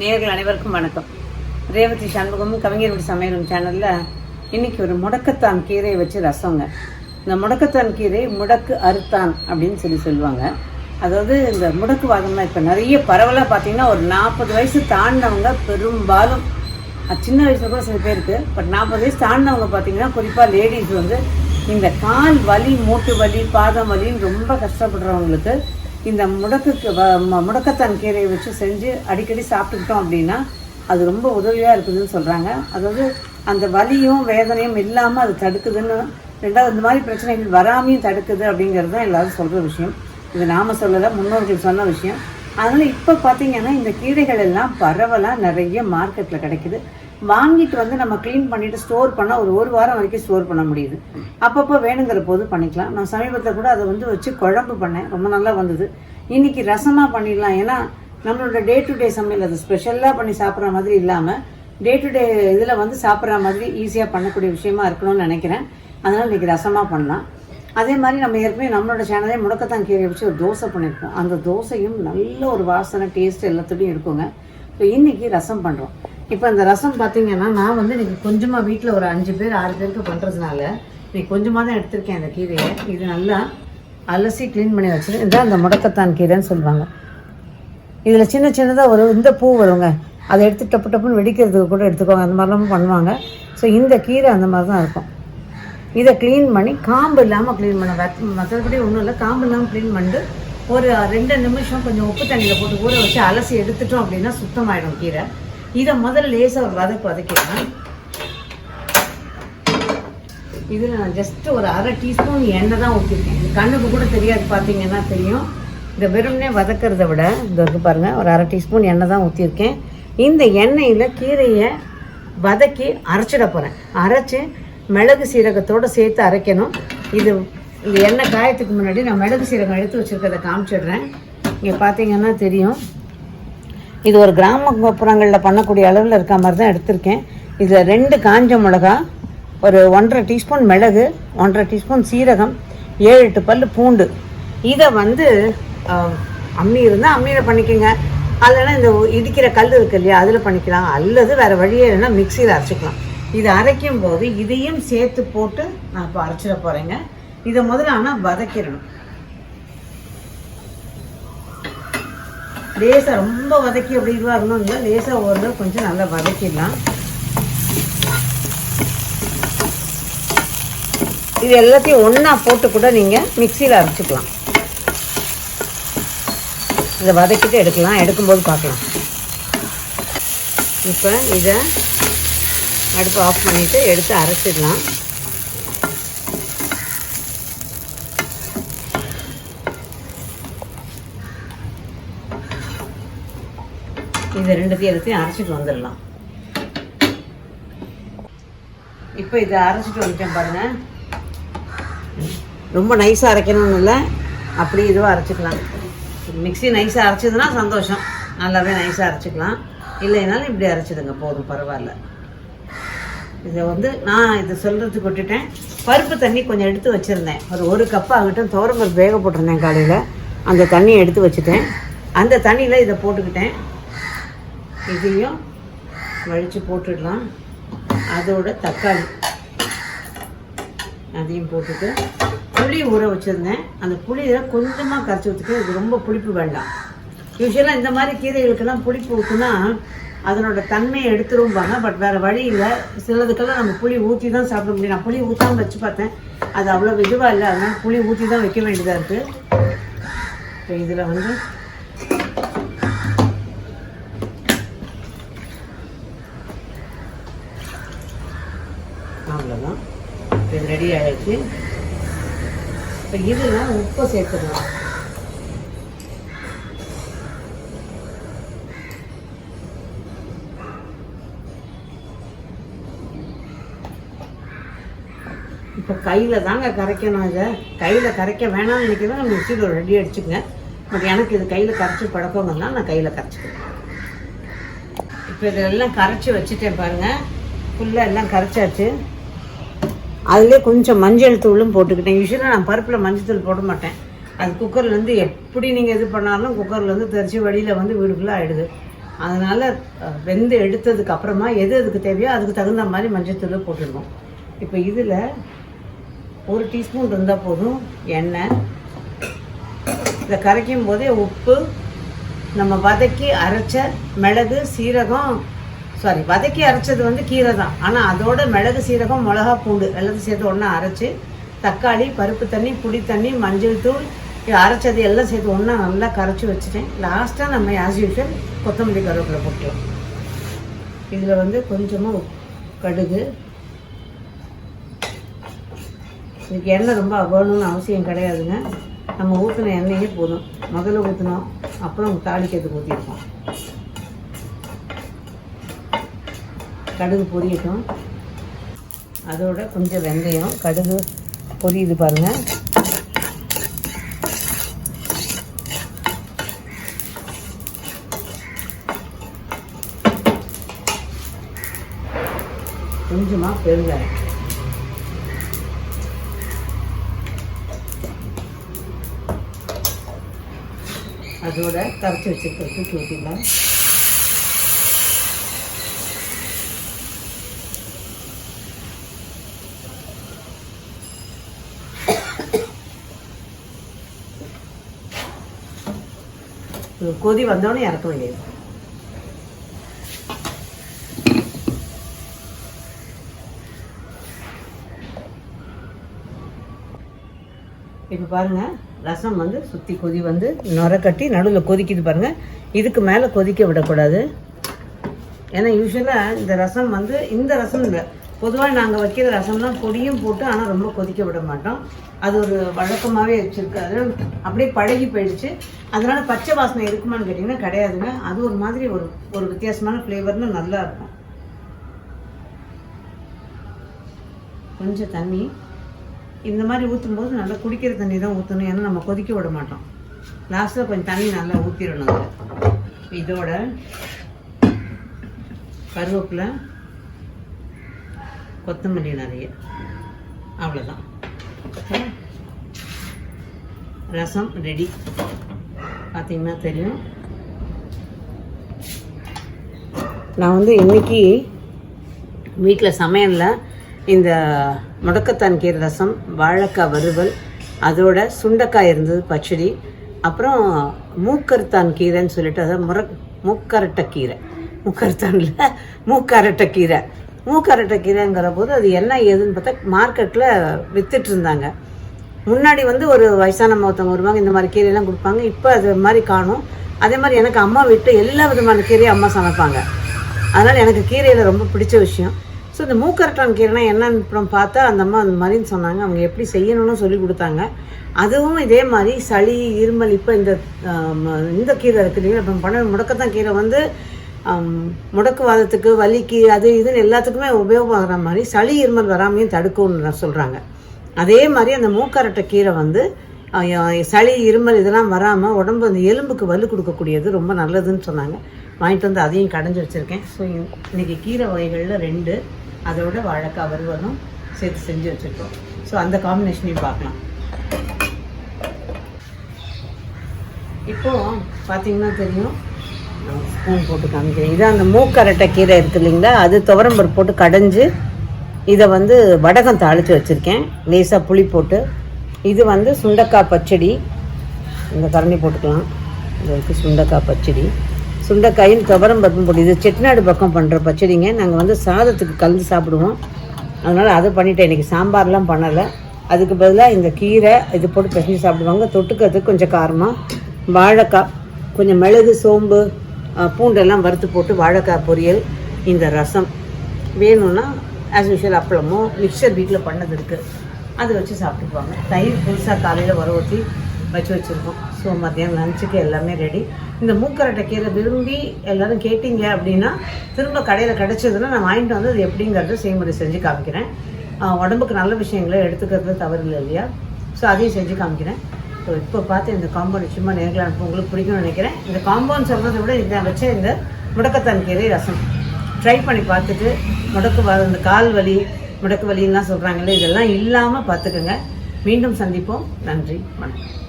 நேயர்கள் அனைவருக்கும் வணக்கம். ரேவதி சண்முகமும் கவிஞர் வீட்டு சமையலும் சேனலில் இன்னைக்கு ஒரு முடக்கத்தான் கீரையை வச்சு ரசங்க. இந்த முடக்கத்தான் கீரை முடக்கு அறுத்தான் அப்படின்னு சொல்லி சொல்லுவாங்க. அதாவது இந்த முடக்குவாதம்னா இப்போ நிறைய பரவலாக பார்த்தீங்கன்னா ஒரு நாற்பது வயசு தாண்டினவங்க பெரும்பாலும் சின்ன வயசில் கூட சில பேருக்கு பட் நாற்பது வயசு தாண்டினவங்க பார்த்தீங்கன்னா குறிப்பாக லேடிஸ் வந்து இந்த கால் வலி மூட்டு வலி பாதம் வலின்னு ரொம்ப கஷ்டப்படுறவங்களுக்கு இந்த முடக்குக்கு வ- முடக்கத்தான் கீரையை வச்சு செஞ்சு அடிக்கடி சாப்பிட்டுக்கிட்டோம் அப்படின்னா அது ரொம்ப உதவியாக இருக்குதுன்னு சொல்கிறாங்க அதாவது அந்த வலியும் வேதனையும் இல்லாமல் அது தடுக்குதுன்னு ரெண்டாவது இந்த மாதிரி பிரச்சனைகள் வராமையும் தடுக்குது அப்படிங்கிறது தான் எல்லாரும் சொல்கிற விஷயம். இது நாம் சொல்லலை முன்னோர்கள் சொன்ன விஷயம். அதனால் இப்போ பார்த்தீங்கன்னா இந்த கீரைகள் எல்லாம் பரவலாக நிறைய மார்க்கெட்டில் கிடைக்குது. வாங்கிட்டு வந்து நம்ம க்ளீன் பண்ணிட்டு ஸ்டோர் பண்ணால் ஒரு ஒரு வாரம் வரைக்கும் ஸ்டோர் பண்ண முடியுது. அப்பப்போ வேணுங்கிற போது பண்ணிக்கலாம். நான் சமீபத்தில் கூட அதை வந்து வச்சு குழம்பு பண்ணேன். ரொம்ப நல்லா வந்தது. இன்னைக்கு ரசமாக பண்ணிடலாம். ஏன்னா நம்மளோட டே டு டே சமையல் அது ஸ்பெஷலாக பண்ணி சாப்பிட்ற மாதிரி இல்லாமல் டே டு டே இதில் வந்து சாப்பிட்ற மாதிரி ஈஸியாக பண்ணக்கூடிய விஷயமா இருக்கணும்னு நினைக்கிறேன். அதனால் இன்னைக்கு ரசமாக பண்ணலாம். அதே மாதிரி நம்ம ஏற்கனவே நம்மளோட சேனலே முடக்கத்தான் கீரை வச்சு ஒரு தோசை பண்ணியிருக்கோம் அந்த தோசையும் நல்ல ஒரு வாசனை டேஸ்ட் எல்லாத்துடையும் இருக்குங்க. ஸோ இன்றைக்கி ரசம் பண்ணுறோம் இப்போ இந்த ரசம் பார்த்தீங்கன்னா நான் வந்து இன்றைக்கி கொஞ்சமாக வீட்டில் ஒரு அஞ்சு பேர் ஆறு பேருக்கு பண்ணுறதுனால இன்றைக்கி கொஞ்சமாக தான் எடுத்திருக்கேன் அந்த கீரையை. இது நல்லா அலசி க்ளீன் பண்ணி வச்சுருக்கேன் இதுதான் அந்த முடக்கத்தான் கீரைன்னு சொல்லுவாங்க. இதில் சின்ன சின்னதாக ஒரு இந்த பூ வருங்க. அதை எடுத்து டப்பு டப்புன்னு வெடிக்கிறதுக்கு கூட எடுத்துக்கோங்க. அந்த மாதிரிலாம் பண்ணுவாங்க. ஸோ இந்த கீரை அந்த மாதிரி தான் இருக்கும். இதை க்ளீன் பண்ணி காம்பு இல்லாமல் க்ளீன் பண்ண வெத்- மற்றபடி ஒன்றும் இல்லை. காம்பு இல்லாமல் க்ளீன் பண்ணிட்டு ஒரு ரெண்டு நிமிஷம் கொஞ்சம் உப்பு தண்ணியில் போட்டு ஊற வச்சு அலசி எடுத்துட்டோம் அப்படின்னா சுத்தமாயிடும் கீரை. இதை முதல்ல லேசாக ஒரு வதக்கு வதக்கிடுவேன் இதில் நான் ஜஸ்ட் ஒரு அரை டீஸ்பூன் எண்ணெய் தான் ஊற்றிருக்கேன் இது கண்ணுக்கு கூட தெரியாது பார்த்தீங்கன்னா தெரியும். இந்த வெறும்னே வதக்கிறத விட இந்த இருக்குது பாருங்கள் ஒரு அரை டீஸ்பூன் எண்ணெய் தான் ஊற்றிருக்கேன் இந்த எண்ணெயில் கீரையை வதக்கி அரைச்சிட போகிறேன் அரைச்சி மிளகு சீரகத்தோடு சேர்த்து அரைக்கணும். இது இந்த எண்ணெய் காயத்துக்கு முன்னாடி நான் மிளகு சீரகம் எடுத்து வச்சுருக்கதை காமிச்சிடுறேன். இங்கே பார்த்தீங்கன்னா தெரியும். இது ஒரு கிராமப்புறங்களில் பண்ணக்கூடிய அளவில் இருக்க மாதிரி தான் எடுத்திருக்கேன். இதில் ரெண்டு காஞ்ச மிளகா ஒரு ஒன்றரை டீஸ்பூன் மிளகு ஒன்றரை டீஸ்பூன் சீரகம் ஏழு எட்டு பல்லு பூண்டு. இதை வந்து அம்மி இருந்தால் அம்மியில் பண்ணிக்கோங்க. இல்லைன்னா இந்த இடிக்கிற கல் இருக்கு இல்லையா அதில் பண்ணிக்கலாம். அல்லது வேறு வழியே இல்லைன்னா மிக்சியில் அரைச்சிக்கலாம். இது அரைக்கும் போது இதையும் சேர்த்து போட்டு நான் இப்போ அரைச்சிட போகிறேங்க இதை முதல்ல ஆனால் வதக்கிடணும். லேசாக ரொம்ப வதக்கி அப்படி இருக்கணும் இல்லை லேசாக ஓரளவு கொஞ்சம் நல்லா வதக்கிடலாம். இது எல்லாத்தையும் ஒன்றா போட்டு கூட நீங்கள் மிக்சியில் அரைச்சிக்கலாம். இதை வதக்கிட்டு எடுக்கலாம். எடுக்கும்போது பார்க்கலாம். இப்போ இதை அடுப்பு ஆஃப் பண்ணிவிட்டு எடுத்து அரைச்சிடலாம். இது ரெண்டுத்தையும் எல்லாத்தையும் அரைச்சிட்டு வந்துடலாம். இப்போ இதை அரைச்சிட்டு வந்துட்டேன் பாருங்கள் ரொம்ப நைஸாக அரைக்கணும்னு இல்லை. அப்படி இதுவாக அரைச்சிக்கலாம். மிக்ஸி நைஸாக அரைச்சதுன்னா சந்தோஷம். நல்லாவே நைஸாக அரைச்சிக்கலாம். இல்லைனாலும் இப்படி அரைச்சிடுங்க. போதும் பரவாயில்ல. இதை வந்து நான் இதை சொல்கிறதுக்கு விட்டுட்டேன். பருப்பு தண்ணி கொஞ்சம் எடுத்து வச்சுருந்தேன். ஒரு ஒரு கப்பு ஆகட்டும். துவரம்பருப்பு வேக போட்டிருந்தேன் காலையில். அந்த தண்ணியை எடுத்து வச்சுட்டேன். அந்த தண்ணியில் இதை போட்டுக்கிட்டேன். இதையும் வழித்து போட்டுடலாம். அதோட தக்காளி அதையும் போட்டுட்டு புளி ஊற வச்சுருந்தேன். அந்த புளியை கொஞ்சமாக கரைச்சி ஊற்றிட்டு இது ரொம்ப புளிப்பு வேண்டாம். யூஸ்வலாக இந்த மாதிரி கீரைகளுக்கெல்லாம் புளிப்பு ஊற்றுனா அதனோட தன்மையை எடுத்துருவாங்க பட் வேறு வழி இல்லை. சிலதுக்கெல்லாம் நம்ம புளி ஊற்றி தான் சாப்பிட முடியும். நான் புளி ஊற்றாமல் வச்சு பார்த்தேன். அது அவ்வளோ இதுவாக இல்லை. அதனால் புளி ஊற்றி தான் வைக்க வேண்டியதாக இருக்குது இப்போ இதில் வந்து அவ்வளோதான் இப்போ இது ரெடி ஆகிடுச்சு இப்போ இதுனா உப்பை சேர்த்துக்கலாம் இப்போ கையில் தாங்க கரைக்கணும் இதை. கையில் கரைக்க வேணாம்னு நினைக்கிறேன் நம்ம மிக்சியில் ரெடி அடிச்சுக்கங்க. பட் எனக்கு இது கையில் கரைச்சி பழக்கங்கள்லாம் நான் கையில் கரைச்சிக்கிறேன். இப்போ இதெல்லாம் கரைச்சி வச்சுட்டேன் பாருங்கள் ஃபுல்லாக எல்லாம் கரைச்சாச்சு. அதிலே கொஞ்சம் மஞ்சள் தூளும் போட்டுக்கிட்டேன். யூஸ்வலாக நான் பருப்பில் மஞ்சள் தூள் போட மாட்டேன். அது குக்கர்லேருந்து எப்படி நீங்கள் இது பண்ணாலும் குக்கர்லேருந்து தெரிச்சு வழியில் வந்து வீடுக்குள்ளே ஆகிடுது அதனால் வெந்து எடுத்ததுக்கு அப்புறமா எது அதுக்கு தேவையோ அதுக்கு தகுந்த மாதிரி மஞ்சத்தூள் போட்டுருக்கோம் இப்போ இதில் ஒரு டீஸ்பூன் இருந்தால் போதும். எண்ணெய். இதை கரைக்கும் போதே உப்பு. நம்ம வதக்கி அரைச்ச மிளகு சீரகம் சாரி வதக்கி அரைச்சது வந்து கீரை தான் ஆனால் அதோட மிளகு சீரகம் மிளகா பூண்டு எல்லாத்தையும் சேர்த்து ஒன்றா அரைச்சி தக்காளி பருப்பு தண்ணி புளி தண்ணி மஞ்சள் தூள் அரைச்சது எல்லாம் சேர்த்து ஒன்றா நல்லா கரைச்சி வச்சுட்டேன். லாஸ்ட்டாக நம்ம ஆஸ் யூஷுவல் கொத்தமல்லி கருவேப்பிலை போட்டுக்கலாம். இதில் வந்து கொஞ்சமாக கடுகு. இதுக்கு எண்ணெய் ரொம்ப வேணும்னு அவசியம் கிடையாதுங்க. நம்ம ஊற்றின எண்ணெயே போதும். முதல்ல ஊற்றினோம் அப்புறம் தாளிக்கிறதுக்கு ஊற்றிருக்கோம் கடுகு பொரியட்டும். அதோட கொஞ்சம் வெந்தயம் கடுகு பொரியுது பாருங்கள் கொஞ்சமாக பெருங்காயம். அதோட கரைச்சி வச்சுருக்கிறது தூக்கி ஊற்றிடலாம் கொதி வந்தோடனே இறக்க வேண்டியது இப்போ பாருங்க ரசம் வந்து சுற்றி கொதி வந்து நுரக்கட்டி கட்டி நடுவில் கொதிக்குது பாருங்க இதுக்கு மேலே கொதிக்க விடக்கூடாது ஏன்னா யூஸ்வலாக இந்த ரசம் வந்து இந்த ரசம் இல்லை பொதுவாக நாங்கள் வைக்கிற ரசம்லாம் பொடியும் போட்டு ஆனால் ரொம்ப கொதிக்க விட மாட்டோம். அது ஒரு வழக்கமாகவே வச்சுருக்காது அப்படியே பழகி போயிடுச்சு. அதனால பச்சை வாசனை இருக்குமான்னு கேட்டிங்கன்னா கிடையாதுங்க. அது ஒரு மாதிரி ஒரு ஒரு வித்தியாசமான ஃப்ளேவர்னு நல்லா இருக்கும். கொஞ்சம் தண்ணி. இந்த மாதிரி ஊற்றும்போது நல்லா குடிக்கிற தண்ணி தான் ஊற்றணும் ஏன்னா நம்ம கொதிக்க விட மாட்டோம். லாஸ்ட்டில் கொஞ்சம் தண்ணி நல்லா ஊற்றிடணும் இதோட கருவேப்பிலை. கொத்தமல்லி நிறைய. அவ்வளோதான் ரசம் ரெடி பார்த்தீங்கன்னா தெரியும். நான் வந்து இன்னைக்கு வீட்டில் சமையலில் இந்த முடக்கத்தான் கீரை ரசம் வாழைக்காய் வறுவல் அதோட சுண்டைக்காய் இருந்தது பச்சடி அப்புறம் மூக்கருத்தான் கீரைன்னு சொல்லிட்டு அதாவது முர மூக்கரட்டை கீரை. மூக்கருத்தான்ல மூக்கரட்டை கீரை. மூக்கரட்டை கீரைங்கிற போது அது என்ன ஏதுன்னு பார்த்தா மார்க்கெட்டில் வித்துட்டு இருந்தாங்க முன்னாடி வந்து ஒரு வயசான மொத்தம் வருவாங்க இந்த மாதிரி கீரையெல்லாம் கொடுப்பாங்க. இப்போ அது மாதிரி காணும். அதே மாதிரி எனக்கு அம்மா விட்டு எல்லா விதமான கீரையும் அம்மா சமைப்பாங்க. அதனால் எனக்கு கீரையில் ரொம்ப பிடிச்ச விஷயம். ஸோ இந்த மூக்கரட்டான் கீரைனா என்னன்னு அப்புறம் பார்த்தா அந்த அம்மா அந்த மாதிரின்னு சொன்னாங்க. அவங்க எப்படி செய்யணும்னு சொல்லி கொடுத்தாங்க. அதுவும் இதே மாதிரி சளி இருமல் இப்போ இந்த இந்த கீரை இருக்கு இல்லைங்களா? இப்போ பண முடக்கத்தான் கீரை வந்து முடக்குவாதத்துக்கு வலிக்கு அது இதுன்னு எல்லாத்துக்குமே உபயோகமாகிற மாதிரி சளி இருமல் வராமையும் தடுக்கும்னு சொல்கிறாங்க அதே மாதிரி அந்த மூக்கரட்டை கீரை வந்து சளி இருமல் இதெல்லாம் வராமல் உடம்பு அந்த எலும்புக்கு வலு கொடுக்கக்கூடியது ரொம்ப நல்லதுன்னு சொன்னாங்க. வாங்கிட்டு வந்து அதையும் கடைஞ்சி வச்சுருக்கேன். ஸோ இன்றைக்கி கீரை வகைகளில் ரெண்டு அதோட வாழைக்காய் வறுவலும் சேர்த்து செஞ்சு வச்சுருக்கோம். ஸோ அந்த காம்பினேஷனையும் பார்க்கலாம். இப்போ பார்த்தீங்கன்னா தெரியும் ஸ்பூன் போட்டு காமிக்கிறேன். இது அந்த மூக்கரட்டை கீரை இருக்கு இல்லைங்களா? அது துவரம்பருப்பு போட்டு கடைஞ்சு இதை வந்து வடகம் தாளித்து வச்சுருக்கேன். லேசாக புளி போட்டு. இது வந்து சுண்டக்காய் பச்சடி. இந்த கரண்டி போட்டுக்கலாம். இது இருக்கு சுண்டக்காய் பச்சடி. சுண்டைக்காயும் துவரம் பருப்பும் போட்டு. இது செட்டிநாடு பக்கம் பண்ணுற பச்சடிங்க. நாங்கள் வந்து சாதத்துக்கு கலந்து சாப்பிடுவோம். அதனால் அதை பண்ணிட்டேன். இன்றைக்கி சாம்பார்லாம் பண்ணலை. அதுக்கு பதிலாக இந்த கீரை இது போட்டு பிசைஞ்சு சாப்பிடுவாங்க. தொட்டுக்கிறதுக்கு கொஞ்சம் காரமாக வாழைக்காய் கொஞ்சம் மிளகு சோம்பு பூண்டெல்லாம் வறுத்து போட்டு வாழைக்காய் பொரியல் இந்த ரசம். வேணும்னா ஆஸ் யூஷுவல் அப்பளமோ மிக்சர் வீட்டில் பண்ணது இருக்குது அதை வச்சு சாப்பிட்டுக்குவாங்க. தயிர் புதுசாக காலையில் வர ஊற்றி வச்சு வச்சுருக்கோம். ஸோ மத்தியானம் லஞ்சுக்கு எல்லாமே ரெடி இந்த மூக்கரட்டை கீரை விரும்பி எல்லோரும் கேட்டீங்க அப்படின்னா திரும்ப கடையில் கிடச்சதுன்னா நான் வாங்கிட்டு வந்து அது எப்படிங்கிறத செய்முறை செஞ்சு காமிக்கிறேன். உடம்புக்கு நல்ல விஷயங்களை எடுத்துக்கிறது தவறு இல்லை இல்லையா? ஸோ அதையும் செஞ்சு காமிக்கிறேன். ஸோ இப்போ பார்த்து இந்த காம்பவுண்ட் சும்மா நேரில் அனுப்ப உங்களுக்கு பிடிக்கும்னு நினைக்கிறேன். இந்த காம்பவுண்ட் சொல்கிறத விட இதை வச்ச இந்த முடக்கத்தான் கீரை ரசம். ட்ரை பண்ணி பார்த்துட்டு முடக்கு வ- இந்த கால் வலி முடக்கு வலின்லாம் சொல்கிறாங்களே இதெல்லாம் இல்லாமல் பார்த்துக்கோங்க. மீண்டும் சந்திப்போம். நன்றி. வணக்கம்.